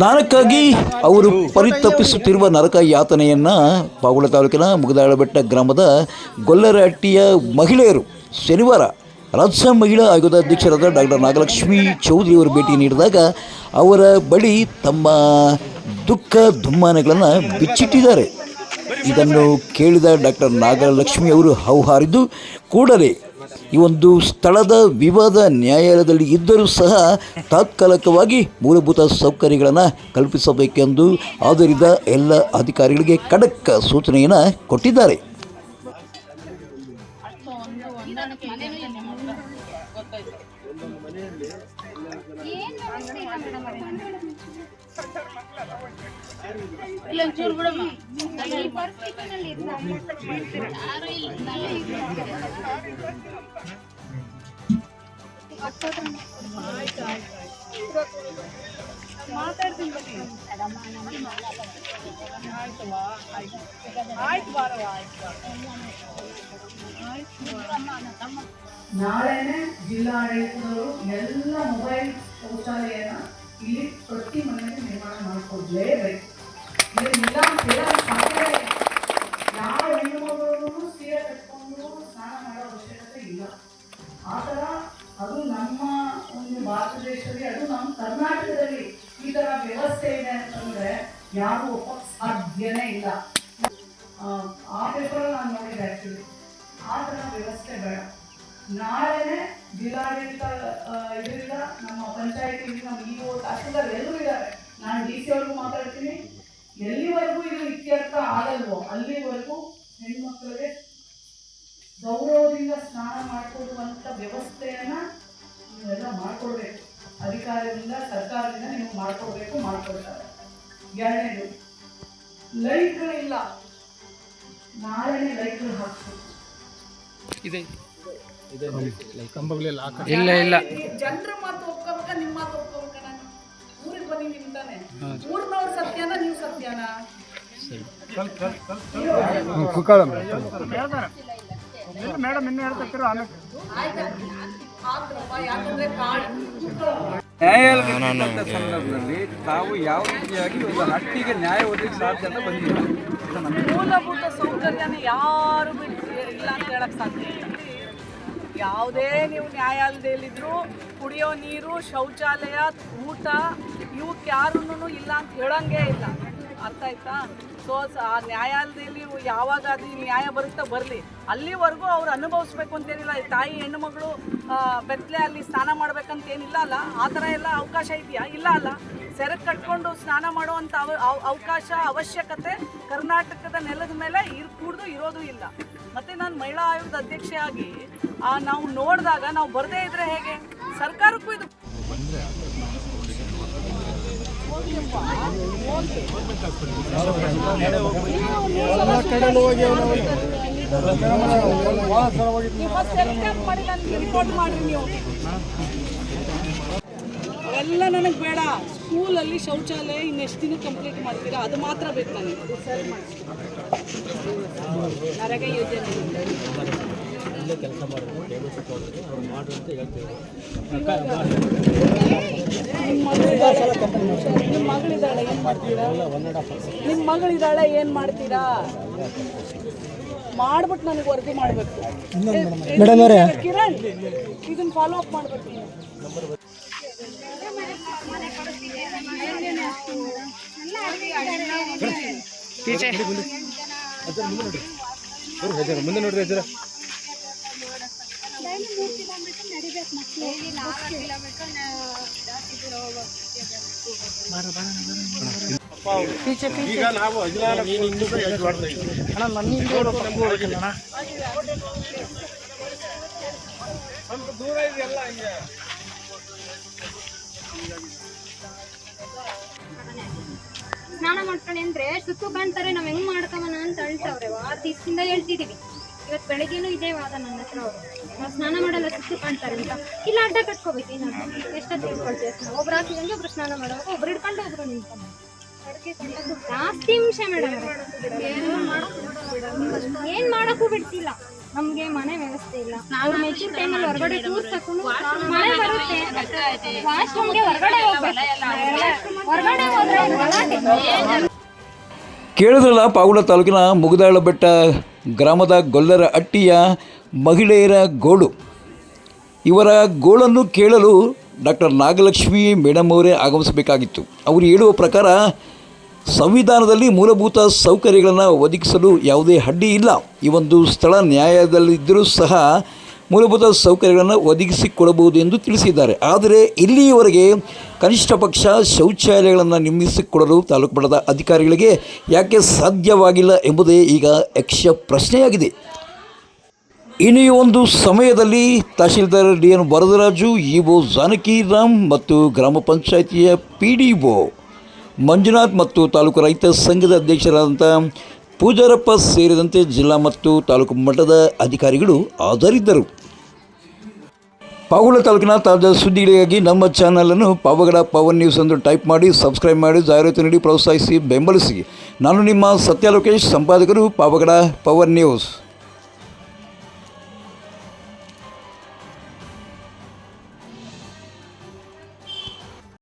ಸ್ನಾನಕ್ಕಾಗಿ ಅವರು ಪರಿತಪಿಸುತ್ತಿರುವ ನರಕ ಯಾತನೆಯನ್ನು ಪಾಗುಳ ತಾಲೂಕಿನ ಮುಗದಾಳ ಬೆಟ್ಟ ಗ್ರಾಮದ ಗೊಲ್ಲರಹಟ್ಟಿಯ ಮಹಿಳೆಯರು ಶನಿವಾರ ರಾಜ್ಯ ಮಹಿಳಾ ಆಯೋಗದ ಅಧ್ಯಕ್ಷರಾದ ಡಾಕ್ಟರ್ ನಾಗಲಕ್ಷ್ಮಿ ಚೌಧರಿ ಅವರು ಭೇಟಿ ನೀಡಿದಾಗ ಅವರ ಬಳಿ ತಮ್ಮ ದುಃಖ ದುಮ್ಮಾನಗಳನ್ನು ಬಿಚ್ಚಿಟ್ಟಿದ್ದಾರೆ. ಇದನ್ನು ಕೇಳಿದ ಡಾಕ್ಟರ್ ನಾಗಲಕ್ಷ್ಮಿ ಅವರು ಹೌಹಾರಿದ್ದು, ಕೂಡಲೇ ಈ ಒಂದು ಸ್ಥಳದ ವಿವಾದ ನ್ಯಾಯಾಲಯದಲ್ಲಿ ಇದ್ದರೂ ಸಹ ತಾತ್ಕಾಲಿಕವಾಗಿ ಮೂಲಭೂತ ಸೌಕರ್ಯಗಳನ್ನು ಕಲ್ಪಿಸಬೇಕೆಂದು ಆದ್ದರಿಂದ ಎಲ್ಲ ಅಧಿಕಾರಿಗಳಿಗೆ ಖಡಕ್ ಸೂಚನೆಯನ್ನು ಕೊಟ್ಟಿದ್ದಾರೆ. ಇಲ್ಲೊಂಚೂರು ಬಿಡಮ್ಮ. ಮಾತಾಡ್ತೀನಿ ಬನ್ನಿ ಆಯ್ತು ಬಾರವ್ವ ಆಯ್ತು ನಾಳೆನೆ ಜಿಲ್ಲಾಡಳಿತದವರು ಎಲ್ಲ ಮೊಬೈಲ್ ಶೌಚಾಲಯನ ಇಲ್ಲಿ ಪ್ರತಿ ಮನೆಯಲ್ಲಿ ನಿರ್ಮಾಣ ಮಾಡಿಕೊಡ್ಲೇಬೇಕು. ಯಾವ ಹೆಣ್ಣು ಮಗಳು ಸೀರೆ ಕಟ್ಕೊಂಡು ಯಾರು ಒಪ್ಪಕ್ಕೆ ಸಾಧ್ಯನೇ ಇಲ್ಲ. ಆ, ಪೇಪರ್ ನಾನು ನೋಡಿದೆ ಆ್ಯಕ್ಚುಲಿ ಆ ಥರ ವ್ಯವಸ್ಥೆ ಬೇಡ. ನಾಳೆನೆ ಜಿಲ್ಲಾಡಳಿತ ಇದರಿಂದ ನಮ್ಮ ಪಂಚಾಯತಿ ನಮ್ಮ ಇ ಒ ತಹಸೀಲ್ದಾರ್ ಎಲ್ಲರೂ ಇದ್ದಾರೆ. ನಾನು ಡಿ ಸಿ ಅವ್ರಿಗೂ ಮಾತಾಡ್ತೀನಿ. ಎಲ್ಲಿವರೆಗೂ ಇದು ಇತ್ಯರ್ಥ ಆಗಲ್ವೋ ಅಲ್ಲಿವರೆಗೂ ಹೆಣ್ಮಕ್ಳಿಗೆ ಗೌರವದಿಂದ ಸ್ನಾನ ಮಾಡಿಕೊಡುವಂಥ ವ್ಯವಸ್ಥೆಯನ್ನು ನೀವೆಲ್ಲ ಮಾಡ್ಕೊಡ್ಬೇಕು. ಅಧಿಕಾರದಿಂದ ಸರ್ಕಾರದಿಂದ ನೀವು ಮಾಡ್ಕೊಡ್ಬೇಕು ಮಾಡ್ಕೊಡ್ತಾರೆ. ಎರಡನೇದು ಲೈಟ್ಗಳಿಲ್ಲ ನಾಳೆನೇ ಲೈಟ್ಗಳು ಹಾಕ್ಬೇಕು ಇಲ್ಲ ಇಲ್ಲ ಜನರ ಮಾತು ಒಪ್ಕೋಬೇಕ ನಿಮ್ಮ ಮಾತು ಒಪ್ಕೋಬೇಕ ನಾನು? ಊರಿಗೆ ಬನ್ನಿ ನಿಂತಾನೆ ಊರಿನವ್ರ ಸತ್ಯನ ನೀವು ಸತ್ಯನ? ಮೇಡಮ್ ಇನ್ನು ಹೇಳ್ತಿರೋ ಆಮೇಲೆ ಆದ್ರಪ್ಪ ಯಾಕಂದ್ರೆ ಕಾಡ್. ಸಂದರ್ಭದಲ್ಲಿ ತಾವು ಯಾವ ರೀತಿಯಾಗಿ ಒಂದು ಹಟ್ಟಿಗೆ ನ್ಯಾಯ ಒದಗಿಸಿ ಸಾಧ್ಯ ಅಂತ ಬಂದಿಲ್ಲ ಮೂಲಭೂತ ಸೌಕರ್ಯನ ಯಾರು ಇಲ್ಲ ಅಂತ ಹೇಳಕ್ ಸಾಧ್ಯ ಇಲ್ಲ. ಯಾವುದೇ ನೀವು ನ್ಯಾಯಾಲಯದಲ್ಲಿದ್ರು ಕುಡಿಯೋ ನೀರು ಶೌಚಾಲಯ ಊಟ ಇವಕ್ಕೆ ಯಾರೂ ಇಲ್ಲ ಅಂತ ಹೇಳಂಗೇ ಇಲ್ಲ. ಅರ್ಥ ಆಯ್ತಾ? ಸೊ ಆ ನ್ಯಾಯಾಲಯದಲ್ಲಿ ಯಾವಾಗ ಅದು ನ್ಯಾಯ ಬರುತ್ತಾ ಬರಲಿ. ಅಲ್ಲಿವರೆಗೂ ಅವ್ರು ಅನುಭವಿಸ್ಬೇಕು ಅಂತೇನಿಲ್ಲ. ತಾಯಿ, ಹೆಣ್ಣುಮಗಳು ಬೆತ್ತಲೆ ಅಲ್ಲಿ ಸ್ನಾನ ಮಾಡ್ಬೇಕಂತ ಏನಿಲ್ಲ ಅಲ್ಲ? ಆ ಥರ ಎಲ್ಲ ಅವಕಾಶ ಇದೆಯಾ? ಇಲ್ಲ ಅಲ್ಲ. ಸೆರೆ ಕಟ್ಕೊಂಡು ಸ್ನಾನ ಮಾಡುವಂಥ ಅವ, ಅವ- ಅವಕಾಶ, ಅವಶ್ಯಕತೆ ಕರ್ನಾಟಕದ ನೆಲದ ಮೇಲೆ ಇರ್, ಕೂಡ್ದು ಇರೋದು ಇಲ್ಲ. ಮತ್ತೆ ನಾನು ಮಹಿಳಾ ಆಯೋಗದ ಅಧ್ಯಕ್ಷೆಯಾಗಿ ನಾವು ನೋಡಿದಾಗ, ನಾವು ಬರದೇ ಇದ್ರೆ ಹೇಗೆ? ಸರ್ಕಾರಕ್ಕೂ ಇದು first attempt ಮಾಡಿ ನನಗೆ ಬೇಡ. ಸ್ಕೂಲಲ್ಲಿ ಶೌಚಾಲಯ ಇನ್ನೆಷ್ಟು ದಿನ ಕಂಪ್ಲೀಟ್ ಮಾಡ್ತೀರಾ? ಅದು ಮಾತ್ರ ಬೇಕು ನನಗೆ. ಸರಿ ಯೋಜನೆ. ನರೇಗಾ ಯೋಜನೆ ನಿಮ್ಮ ಹೇಳ್ತೀವಿ. ನಿಮ್ಮ ಮಗಳಿದ್ದಾಳೆ ಏನು ಮಾಡ್ತೀರಾ? ನಿಮ್ಮ ಮಗಳಿದ್ದಾಳೆ ಏನು ಮಾಡ್ತೀರಾ ಮಾಡ್ಬಿಟ್ಟು ನನಗೆ ವರದಿ ಮಾಡಬೇಕು ಕಿರಣ್ ಇದನ್ನ ಫಾಲೋ ಅಪ್ ಮಾಡ್ಬೇಕು ಮುಂದೆ ನೋಡ್ರಿ ಅಜ್ಜರ ಈಗ ನಾವು ಸ್ನಾನ ಮಾಡ್ಕೊಂಡು ಅಂದ್ರೆ ಸುತ್ತು ಕಾಣ್ತಾರೆ ನಾವ್ ಹೆಂಗ್ ಮಾಡ್ಕವನ ಅಂತ ಅಳ್ತಾವ್ರೆ. ಆ ದಿವಸದಿಂದ ಹೇಳ್ತಿದೀವಿ. ಇವತ್ ಬೆಳಗ್ಗೆನೂ ಇದೇ ವಾದ ನನ್ನ ಹತ್ರ ಅವರು. ನಾವು ಸ್ನಾನ ಮಾಡಲ್ಲ ಸುತ್ತು ಕಾಣ್ತಾರೆ ಅಂತ. ಇಲ್ಲ, ಅಡ್ಡ ಕಟ್ಕೋಬೇಕು ಏನಾದ್ರು ಎಷ್ಟೊತ್ತು ತಿಳ್ಕೊಳ್ತೀವಿ ನಾವು ಒಬ್ರು ಹಾಕಿದಂಗೆ ಒಬ್ರು ಸ್ನಾನ ಮಾಡುವಾಗ ಒಬ್ರು ಹಿಡ್ಕೊಂಡು ಒಬ್ರು ನಿಂತ್ಕೊಂಡು ಜಾಸ್ತಿ ಹಿಂಸೆ ಮೇಡಮ್ ಏನ್ ಮಾಡಕ್ಕೂ ಬಿಡ್ತಿಲ್ಲ. ನಮ್ಗೆ ಮನೆ ವ್ಯವಸ್ಥೆ ಇಲ್ಲ. ನಾವು ಮೆಚ್ಚಿನ ಟೈಮಲ್ಲಿ ಹೊರಗಡೆ ಕೂರ್ಸಕ್ಕೂ ಮಳೆ ಬರುತ್ತೆ. ವಾಶ್ರೂಮ್ಗೆ ಹೊರಗಡೆ ಹೋಗ್ಬೇಕು. ಹೊರಗಡೆ ಹೋದ್ರೆ. ಕೇಳಿದ್ರಲ್ಲ ಪಾಗುಳ ತಾಲೂಕಿನ ಮುಗದಾಳ ಬೆಟ್ಟ ಗ್ರಾಮದ ಗೊಲ್ಲರ ಅಟ್ಟಿಯ ಮಹಿಳೆಯರ ಗೋಳು. ಇವರ ಗೋಳನ್ನು ಕೇಳಲು ಡಾಕ್ಟರ್ ನಾಗಲಕ್ಷ್ಮಿ ಮೇಡಮ್ ಅವರೇ ಆಗಮಿಸಬೇಕಾಗಿತ್ತು. ಅವರು ಹೇಳುವ ಪ್ರಕಾರ ಸಂವಿಧಾನದಲ್ಲಿ ಮೂಲಭೂತ ಸೌಕರ್ಯಗಳನ್ನು ಒದಗಿಸಲು ಯಾವುದೇ ಅಡ್ಡಿ ಇಲ್ಲ. ಈ ಒಂದು ಸ್ಥಳ ನ್ಯಾಯದಲ್ಲಿದ್ದರೂ ಸಹ ಮೂಲಭೂತ ಸೌಕರ್ಯಗಳನ್ನು ಒದಗಿಸಿಕೊಡಬಹುದು ಎಂದು ತಿಳಿಸಿದ್ದಾರೆ. ಆದರೆ ಇಲ್ಲಿಯವರೆಗೆ ಕನಿಷ್ಠ ಪಕ್ಷ ಶೌಚಾಲಯಗಳನ್ನು ನಿರ್ಮಿಸಿಕೊಡಲು ತಾಲೂಕು ಮಟ್ಟದ ಅಧಿಕಾರಿಗಳಿಗೆ ಯಾಕೆ ಸಾಧ್ಯವಾಗಿಲ್ಲ ಎಂಬುದೇ ಈಗ ಯಕ್ಷ ಪ್ರಶ್ನೆಯಾಗಿದೆ. ಇನ್ನು ಒಂದು ಸಮಯದಲ್ಲಿ tahsildar D N Varadaraju E O Janakiram ಮತ್ತು ಗ್ರಾಮ ಪಂಚಾಯಿತಿಯ ಪಿ ಡಿ ಒ ಮಂಜುನಾಥ್ ಮತ್ತು ತಾಲೂಕು ರೈತ ಸಂಘದ ಅಧ್ಯಕ್ಷರಾದಂಥ ಪೂಜಾರಪ್ಪ ಸೇರಿದಂತೆ ಜಿಲ್ಲಾ ಮತ್ತು ತಾಲೂಕು ಮಟ್ಟದ ಅಧಿಕಾರಿಗಳು ಹಾಜರಿದ್ದರು. ಪಾವಗಡ ತಾಲೂಕಿನ ತಾಜಾ ಸುದ್ದಿಗಳಿಗಾಗಿ ನಮ್ಮ ಚಾನಲನ್ನು ಪಾವಗಡ ಪವನ್ ನ್ಯೂಸ್ ಎಂದು ಟೈಪ್ ಮಾಡಿ ಸಬ್ಸ್ಕ್ರೈಬ್ ಮಾಡಿ, ಜಾಹೀರಾತು ನೀಡಿ, ಪ್ರೋತ್ಸಾಹಿಸಿ, ಬೆಂಬಲಿಸಿ. ನಾನು ನಿಮ್ಮ ಸತ್ಯ ಲೋಕೇಶ್, ಸಂಪಾದಕರು ಪಾವಗಡ ಪವನ್ ನ್ಯೂಸ್